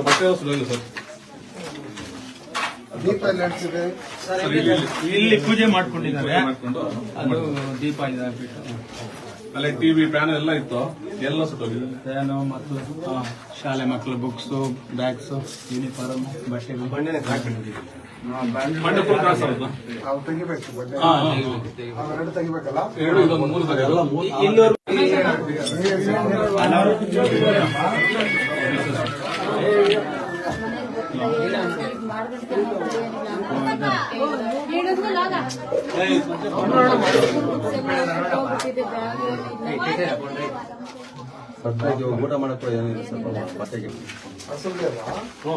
ಬಟ್ಟೆ ಸರ್ ದೀಪ ಸರ್ ಇಲ್ಲಿ ಇಲ್ಲಿ ಪೂಜೆ ಮಾಡ್ಕೊಂಡಿದ್ದಾರೆ ಮಾಡ್ಕೊಂಡು ಅದು ದೀಪ ಇದೆ ಅಲ್ಲಿ ಟಿವಿ ಪ್ಯಾನ್ ಎಲ್ಲ ಇತ್ತು ಎಲ್ಲ ಸುಟ್ಟೋಗಿದೆ ಫ್ಯಾನು ಮಕ್ಕಳು ಆ, ಶಾಲೆ ಮಕ್ಕಳು ಬುಕ್ಸ್ ಬ್ಯಾಗ್ಸ್ ಯೂನಿಫಾರ್ಮ್ ಬಟ್ಟೆಗಳು ಕ್ರಾಸ್ ಅವು ತೆಗಿಬೇಕು ಬಟ್ಟೆ ಅವೆರಡು ತೆಗಿಬೇಕಲ್ಲ ಎರಡು ಇದೊಂದು ಮೂರು ಸರಿ ಊಟ ಮಾಡಕ್ಕೆ ಏನಿಲ್ಲ ಸ್ವಲ್ಪ ಬಟ್ಟೆಗೆ ಹಸುಗೆ ಅಲ್ವಾ?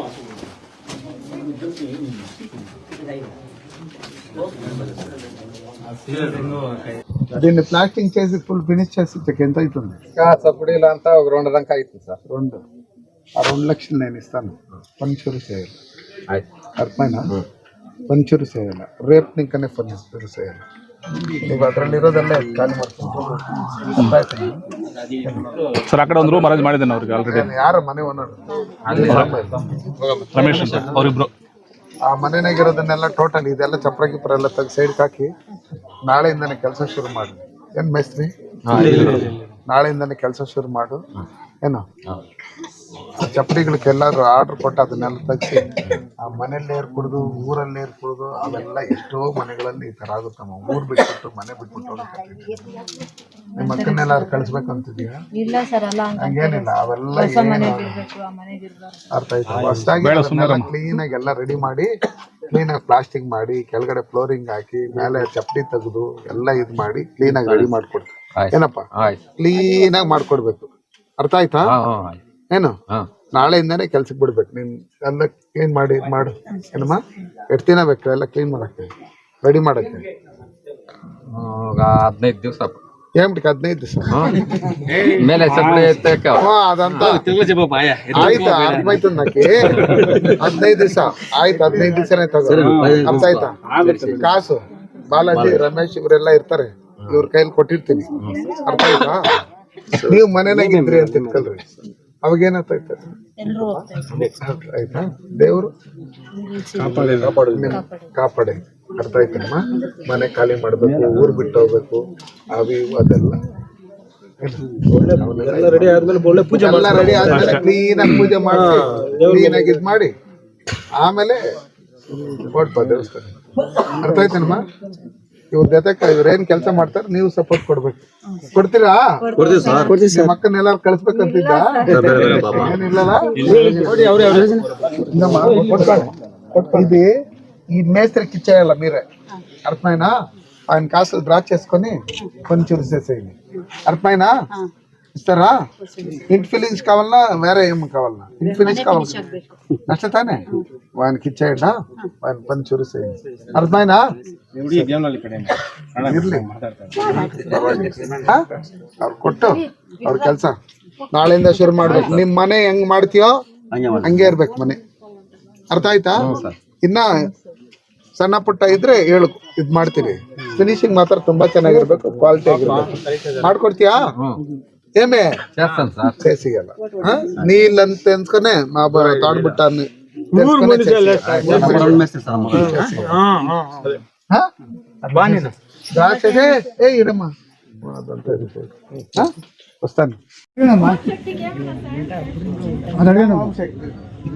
సీలింగ్ కై- దీన్ని ప్లాస్టింగ్ చేసి ఫుల్ ఫినిష్ చేసి ఇచ్చకి ఎంత అవుతుంది సబ్సిడీలు అంతా ఒక రెండు దాకా అవుతుంది సార్ రెండు ಅರೌಂಡ್ ಲಕ್ಷ లక్షలు నేను ಪಂಚೂರು పంచూరు ಅರ್ಪಣ. ಪಂಚೂರು ಸೇಲ್ ರೇಪ್ ನಿಂಕನೆ ಪಂಚೂರು ಸೇಲ್ చేయాలి ಅದರಲ್ಲಿ ಇರೋದಲ್ಲೇ ಖಾಲಿ ಮಾಡ್ಕೊಂಡು ಸರ್ ಆ ಕಡೆ ಒಂದು ರೂಮ್ ಅರೇಂಜ್ ಮಾಡಿದ್ದೇನೆ ಅವ್ರಿಗೆ ಆಲ್ರೆಡಿ ಯಾರು ಮನೆ ಓನರ್ ರಮೇಶ್ ಅಂತ. ಆ ಮನೆನಾಗ ಇರೋದನ್ನೆಲ್ಲ ಟೋಟಲ್ ಇದೆಲ್ಲ ಚಪ್ರ ಗಿಪ್ರ ಎಲ್ಲ ತೆಗೆದು ಸೈಡ್ ಹಾಕಿ ನಾಳೆಯಿಂದನೇ ಕೆಲಸ ಶುರು ಮಾಡಿ. ಏನು ಮೇಸ್ತ್ರಿ? ನಾಳೆಯಿಂದನೇ ಕೆಲಸ ಶುರು ಮಾಡು. ಏನು? ಆ ಆರ್ಡ್ರ್ ಎಲ್ಲಾದ್ರು ಆರ್ಡರ್ ಕೊಟ್ಟು ಅದನ್ನೆಲ್ಲ ತೆಗ್ಸಿ ಆ ಮನೆಯಲ್ಲೇ ಏರ್ ಕುಡಿದು ಊರಲ್ಲಿ ಏರ್ ಕುಡ್ದು ಅವೆಲ್ಲ ಎಷ್ಟೋ ಮನೆಗಳಲ್ಲಿ ಈ ಥರ ಆಗುತ್ತಮ್ಮ ಊರು ಬಿಟ್ಬಿಟ್ಟು ಮನೆ ಬಿಟ್ಬಿಟ್ಟು. ನಿಮ್ಮ ಅಲ್ಲ ಅಂತ ಹಂಗೇನಿಲ್ಲ ಅವೆಲ್ಲ ಅರ್ಥ ಆಯ್ತು. ಹೊಸದಾಗಿ ಕ್ಲೀನಾಗಿ ಆಗಿ ಎಲ್ಲ ರೆಡಿ ಮಾಡಿ ಕ್ಲೀನಾಗಿ ಪ್ಲಾಸ್ಟಿಕ್ ಪ್ಲಾಸ್ಟಿಂಗ್ ಮಾಡಿ ಕೆಳಗಡೆ ಫ್ಲೋರಿಂಗ್ ಹಾಕಿ ಮೇಲೆ ಚಪ್ಪಡಿ ತೆಗೆದು ಎಲ್ಲ ಇದು ಮಾಡಿ ಕ್ಲೀನಾಗಿ ರೆಡಿ ಮಾಡಿಕೊಡ್ತೀವಿ. ಏನಪ್ಪ? ಆಯ್ತು. ಕ್ಲೀನ್ ಆಗಿ ಮಾಡ್ಕೊಡ್ಬೇಕು. ಅರ್ಥ ಆಯ್ತಾ? ಏನು? ನಾಳೆಯಿಂದಾನೇ ಕೆಲ್ಸಕ್ಕೆ ಬಿಡ್ಬೇಕು. ನೀನ್ ಎಲ್ಲ ಕ್ಲೀನ್ ಮಾಡಿ ಇದ್ ಮಾಡು. ಏನಮ್ಮ? ಎಷ್ಟು ದಿನ ಬೇಕು? ಎಲ್ಲ ಕ್ಲೀನ್ ಮಾಡಕ್ಕೆ. ರೆಡಿ ಮಾಡಕ್ಕೆ. ಹದಿನೈದು ದಿವಸ ಬಿಟ್ಟು ಹದಿನೈದು ದಿವಸ. ಮೇಲೆ ಅದಂತ. ಆಯ್ತು? ಅರ್ಥ ನಕ್ಕೆ ಹದಿನೈದು ದಿವಸ. ಆಯ್ತು ಹದಿನೈದು ದಿವಸನೇ ತಗೋ. ಅರ್ಥ ಆಯ್ತಾ? ಕಾಸು. ಬಾಲಾಜಿ ರಮೇಶ್ ಇವರೆಲ್ಲ ಇರ್ತಾರೆ. ಇವ್ರ ಕೈಲಿ ಕೊಟ್ಟಿರ್ತೀನಿ. ಅರ್ಥ ಆಯ್ತಾ? ನೀವು ಮನೆನಾಗ ಇದ್ರಿ ಅಂತ ಇಟ್ಕಲ್ರಿ ಅವಾಗ ಏನಾಗ್ತೈತೆ ಆಯ್ತಾ? ದೇವರು? ಕಾಪಾಡೆ ಕಾಪಾಡಿ ಅರ್ಥ ಆಯ್ತಮ್ಮ ಮನೆ ಖಾಲಿ ಮಾಡ್ಬೇಕು ಊರ್ ಬಿಟ್ಟು ಹೋಗ್ಬೇಕು ಅವಿ ಅದೆಲ್ಲ. ಎಲ್ಲ ರೆಡಿ ಆದ್ಮೇಲೆ ಪೂಜೆ ರೆಡಿ ಆದ್ಮೇಲೆ ಕ್ಲೀನ್ ಆಗಿ ಪೂಜೆ ಮಾಡಿ ಕ್ಲೀನ್ ಆಗಿ ಇದ್ ಮಾಡಿ ಆಮೇಲೆ ಕೊಡ್ಪ ದೇವಸ್ಥಾನ. ಅರ್ಥ ಆಯ್ತೇನಮ್ಮ? ಇವ್ರ ಜೊತೆ ಇವ್ರೇನ್ ಕೆಲಸ ಮಾಡ್ತಾರೆ ನೀವು ಸಪೋರ್ಟ್ ಕೊಡ್ಬೇಕು ಕೊಡ್ತೀರಾ ನಿಮ್ಮ ಮಕ್ಕನ್ನೆಲ್ಲ ಕಳ್ಸ್ಬೇಕಂತಿದ್ದ ಏನಿಲ್ಲಲ್ಲ ఇందమ్మా, కొట్టుకోండి. ఇది ఈ మేస్త్రి ఇచ్చేయాల మీరే అర్థమైనా ఆయన కాసులు డ్రా చేసుకొని కొంచెం చేసేయండి అర్థమైనా ఇస్తారా ఇంటి ఫిలింగ్స్ కావాలన్నా వేరే ఏం కావాలన్నా ఇంటి ఫిలింగ్స్ కావాలి నచ్చతానే వానికి ఇచ్చేయండి ఆయన పని చూసేయండి అర్థమైనా ಇರ್ಲಿ ಹಾ? ಅವ್ರು ಕೊಟ್ಟು ಅವ್ರ ಕೆಲಸ ನಾಳೆಯಿಂದ ಶುರು ಮಾಡ್ಬೇಕು ನಿಮ್ ಮನೆ ಹೆಂಗ್ ಮಾಡ್ತೀಯೋ ಹಂಗೆ ಇರ್ಬೇಕು ಮನೆ ಅರ್ಥ ಆಯ್ತಾ ಇನ್ನ ಸಣ್ಣ ಪುಟ್ಟ ಇದ್ರೆ ಹೇಳು ಇದ್ ಮಾಡ್ತೀರಿ ಫಿನಿಶಿಂಗ್ ಮಾತ್ರ ತುಂಬಾ ಚೆನ್ನಾಗಿರ್ಬೇಕು ಕ್ವಾಲಿಟಿ ಆಗಿರ್ಬೇಕು ಮಾಡ್ಕೊಡ್ತೀಯಾ ఏమే? చేస్తాను సార్. చేసేయాల. నీళ్ళని తెలుసుకునే మా తోడు బుట్టాన్ని వస్తాను.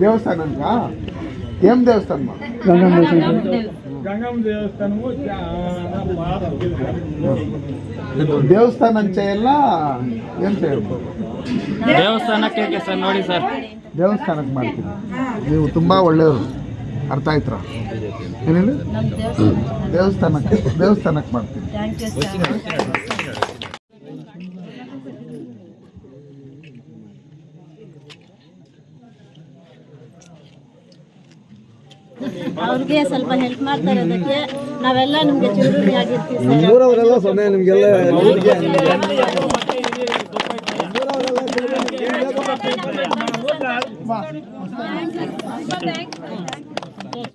దేవస్థానం ఏం దేవస్థానం. ಗಂಗಮ್ಮ ದೇವಸ್ಥಾನ ಅಂಚೆ ಎಲ್ಲ ಏನು ಹೇಳ್ಬೋದು ದೇವಸ್ಥಾನಕ್ಕೆ ಸರ್ ನೋಡಿ ಸರ್? ದೇವಸ್ಥಾನಕ್ಕೆ ಮಾಡ್ತೀವಿ ನೀವು ತುಂಬ ಒಳ್ಳೆಯವರು. ಅರ್ಥ ಆಯ್ತರ ಏನೇನು ದೇವಸ್ಥಾನಕ್ಕೆ ದೇವಸ್ಥಾನಕ್ಕೆ ಮಾಡ್ತೀವಿ ಅವ್ರಿಗೆ ಸ್ವಲ್ಪ ಹೆಲ್ಪ್ ಮಾಡ್ತಾ ಇರೋದಕ್ಕೆ ನಾವೆಲ್ಲ ನಿಮ್ಗೆ ಚಿರುಣಿ ಆಗಿರ್ತೀವಿ ಸರ್